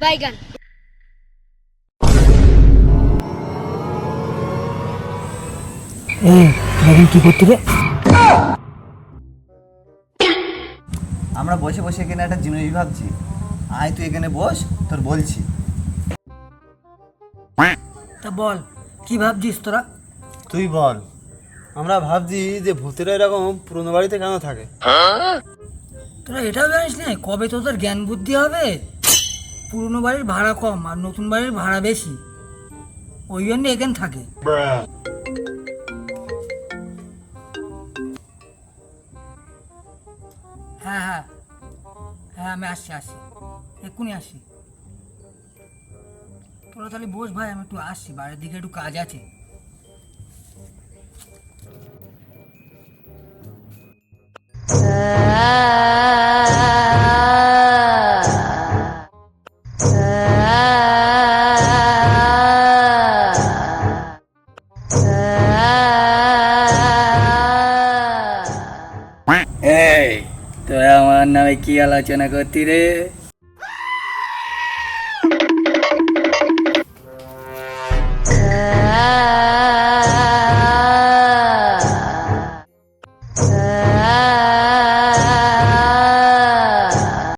বাইগান এই এখন কি করতে রে? আমরা বসে বসে এখানে একটা জিনিস ভাবছি। আয় তুই এখানে বস তোর বলছি। তা বল কি ভাবছিস তোরা? তুই বল। আমরা ভাবছি যে ভূতেরা এরকম পুরনো বাড়িতে কেন থাকে? তোরা এটাও জানিস না কবে তোদের জ্ঞান বুদ্ধি হবে? পুরনো বাড়ির ভাড়া কম আর নতুন বাড়ির ভাড়া বেশি। ওই জন্য এখানে থাকে। হ্যাঁ হ্যাঁ। হ্যাঁ আমি আসছি আসছি। এক্ষুনি আসছি। তোরা তাহলে বস ভাই, আমি একটু আসছি। বাড়ির দিকে একটু কাজ আছে। তোরা আমার নামে কি আলোচনা করতি রে?